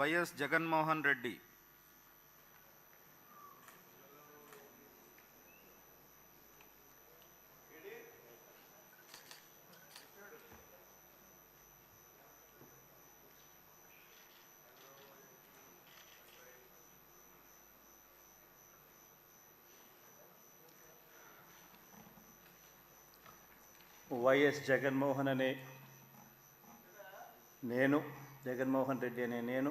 YS Jaganmohan Reddy. YS Jaganmohan అనే నేను జగన్మోహన్ రెడ్డి అనే నేను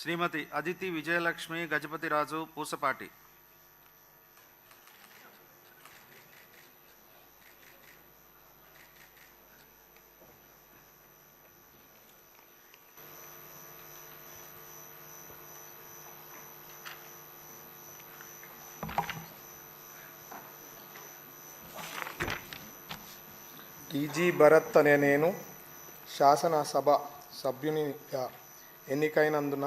శ్రీమతి అదితి విజయలక్ష్మి గజపతిరాజు పూసపాటి. టీజీ భరత్ అనే నేను శాసనసభ సభ్యునిగా ఎన్నికైనందున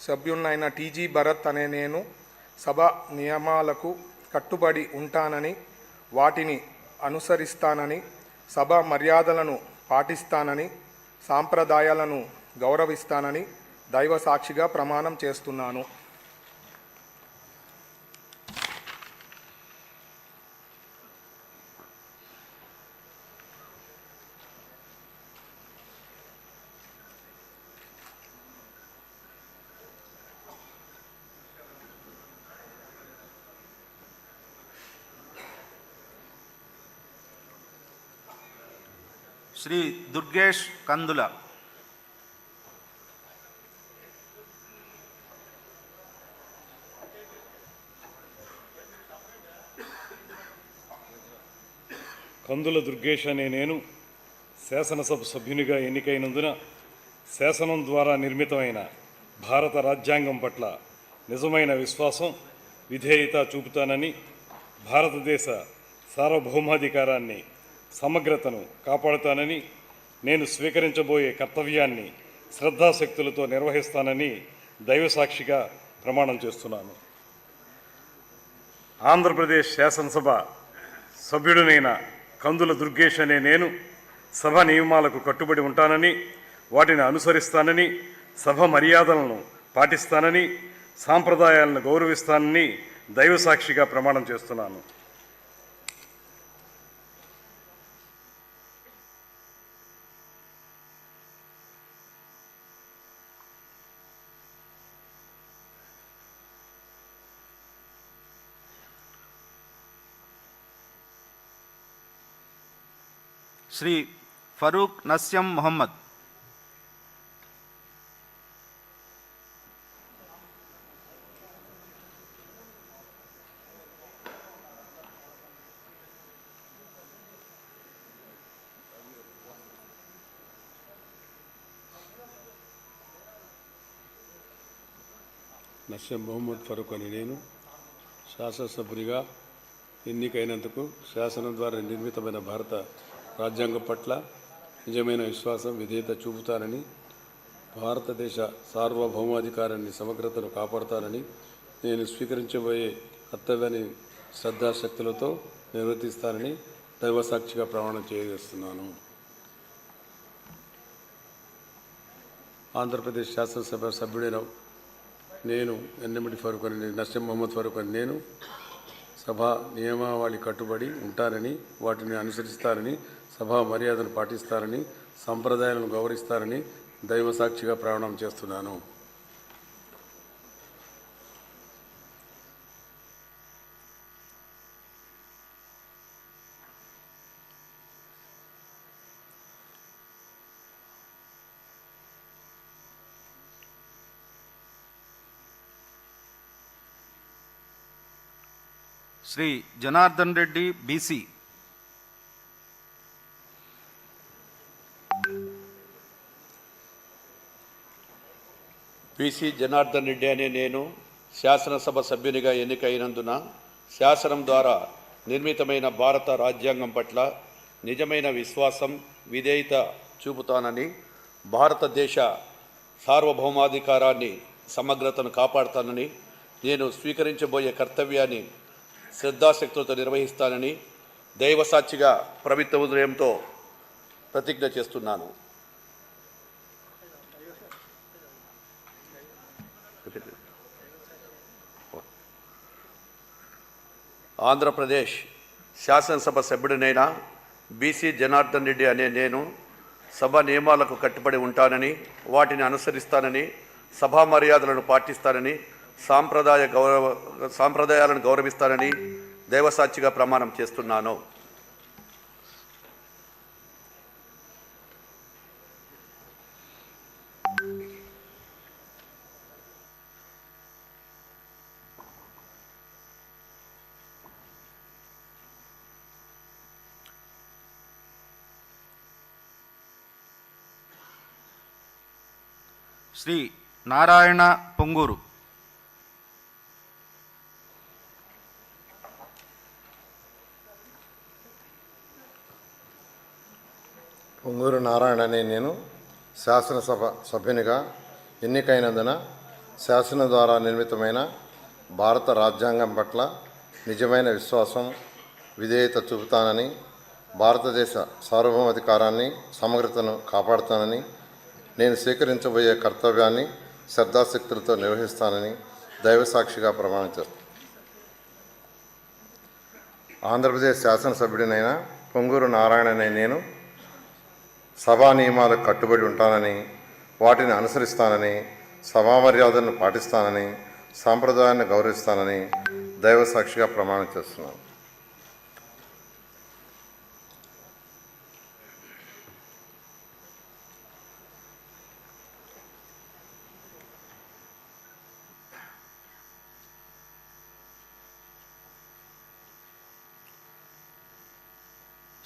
సభ్యున్నైన టీజీ భరత్ అనే నేను సభ నియమాలకు కట్టుబడి ఉంటానని వాటిని అనుసరిస్తానని సభ మర్యాదలను పాటిస్తానని సాంప్రదాయాలను గౌరవిస్తానని దైవ సాక్షిగా ప్రమాణం చేస్తున్నాను. శ్రీ దుర్గేష్ కందుల. కందుల దుర్గేష్ అనే నేను శాసనసభ సభ్యునిగా ఎన్నికైనందున శాసనం ద్వారా నిర్మితమైన భారత రాజ్యాంగం పట్ల నిజమైన విశ్వాసం విధేయత చూపుతానని భారతదేశ సార్వభౌమాధికారాన్ని సమగ్రతను కాపాడుతానని నేను స్వీకరించబోయే కర్తవ్యాన్ని శ్రద్ధాశక్తులతో నిర్వహిస్తానని దైవసాక్షిగా ప్రమాణం చేస్తున్నాను. ఆంధ్రప్రదేశ్ శాసనసభ సభ్యుడినైన కందుల దుర్గేష్ అనే నేను సభ నియమాలకు కట్టుబడి ఉంటానని వాటిని అనుసరిస్తానని సభ మర్యాదలను పాటిస్తానని సాంప్రదాయాలను గౌరవిస్తానని దైవసాక్షిగా ప్రమాణం చేస్తున్నాను. శ్రీ ఫరూక్ నస్యం మొహమ్మద్. నస్యం మొహమ్మద్ ఫరూక్ అని నేను శాసనసభ్యునిగా ఎన్నికైనందుకు శాసనం ద్వారా నిర్మితమైన భారత రాజ్యాంగం పట్ల నిజమైన విశ్వాసం విధేయత చూపుతానని భారతదేశ సార్వభౌమాధికారాన్ని సమగ్రతను కాపాడుతానని నేను స్వీకరించబోయే కర్తవ్యాన్ని శ్రద్ధాశక్తులతో నిర్వర్తిస్తానని దైవసాక్షిగా ప్రమాణం చేయజేస్తున్నాను. ఆంధ్రప్రదేశ్ శాసనసభ సభ్యుడైన నేను ఎన్నమిటి ఫరూక్ అని నస్యం మహమ్మద్ ఫరూక్ అని నేను సభ నియమావళి కట్టుబడి ఉంటానని వాటిని అనుసరిస్తానని సభా మర్యాదను పాటిస్తారని సంప్రదాయాలను గౌరవిస్తారని దైవ సాక్షిగా ప్రయాణం చేస్తున్నాను. శ్రీ జనార్దన్ రెడ్డి బీసీ పిసి జనార్దన్ రెడ్డి అనే నేను శాసనసభ సభ్యునిగా ఎన్నికైనందున శాసనం ద్వారా నిర్మితమైన భారత రాజ్యాంగం పట్ల నిజమైన విశ్వాసం విధేయత చూపుతానని భారతదేశ సార్వభౌమాధికారాన్ని సమగ్రతను కాపాడుతానని నేను స్వీకరించబోయే కర్తవ్యాన్ని శ్రద్ధాశక్తులతో నిర్వహిస్తానని దైవసాక్షిగా ప్రభుత్వ ఉదయంతో ప్రతిజ్ఞ చేస్తున్నాను. ఆంధ్రప్రదేశ్ శాసనసభ సభ్యుడినైన బీసీ జనార్దన్ రెడ్డి అనే నేను సభ నియమాలకు కట్టుబడి ఉంటానని వాటిని అనుసరిస్తానని సభా మర్యాదలను పాటిస్తానని సాంప్రదాయ గౌరవ సాంప్రదాయాలను గౌరవిస్తానని దైవసాక్షిగా ప్రమాణం చేస్తున్నాను. శ్రీ నారాయణ పొంగూరు. పొంగూరు నారాయణ అనే నేను శాసనసభ సభ్యునిగా ఎన్నికైనందున శాసనం ద్వారా నిర్మితమైన భారత రాజ్యాంగం పట్ల నిజమైన విశ్వాసం విధేయత చూపుతానని భారతదేశ సార్వభౌమాధికారాన్ని సమగ్రతను కాపాడుతానని నేను స్వీకరించబోయే కర్తవ్యాన్ని శ్రద్ధాశక్తులతో నిర్వహిస్తానని దైవసాక్షిగా ప్రమాణం చేస్తాను ఆంధ్రప్రదేశ్ శాసనసభ్యుడినైన పొంగూరు నారాయణనే నేను సభా నియమాలకు కట్టుబడి ఉంటానని వాటిని అనుసరిస్తానని సభా మర్యాదలను పాటిస్తానని సాంప్రదాయాన్ని గౌరవిస్తానని దైవ సాక్షిగా ప్రమాణం చేస్తున్నాను.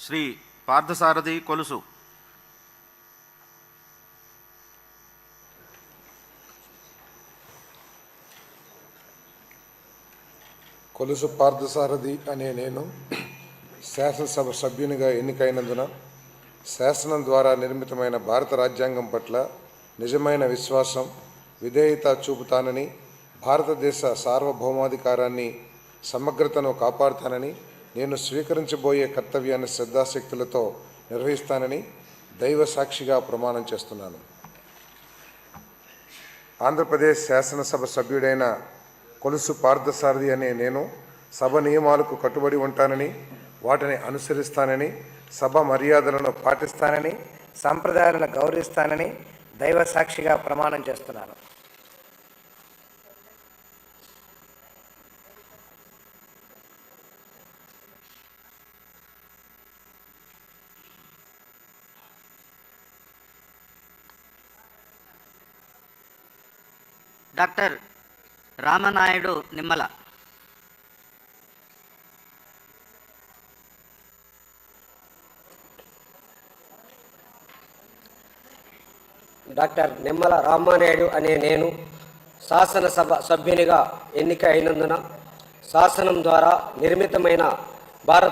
శ్రీ పార్థసారథి కొలుసు. కొలుసు పార్థసారథి అనే నేను శాసనసభ సభ్యునిగా ఎన్నికైనందున శాసనం ద్వారా నిర్మితమైన భారత రాజ్యాంగం పట్ల నిజమైన విశ్వాసం విధేయత చూపుతానని భారతదేశ సార్వభౌమాధికారాన్ని సమగ్రతను కాపాడుతానని నేను స్వీకరించబోయే కర్తవ్యాన్ని శ్రద్ధాశక్తులతో నిర్వహిస్తానని దైవ సాక్షిగా ప్రమాణం చేస్తున్నాను. ఆంధ్రప్రదేశ్ శాసనసభ సభ్యుడైన కొలుసు పార్థసారథి అనే నేను సభ నియమాలకు కట్టుబడి ఉంటానని వాటిని అనుసరిస్తానని సభ మర్యాదలను పాటిస్తానని సంప్రదాయాలను గౌరవిస్తానని దైవ సాక్షిగా ప్రమాణం చేస్తున్నాను. డాక్టర్ రామనాయుడు నిమ్మల. డాక్టర్ నిమ్మల రామానాయుడు అనే నేను శాసనసభ సభ్యునిగా ఎన్నిక అయినందున శాసనం ద్వారా నిర్మితమైన భారత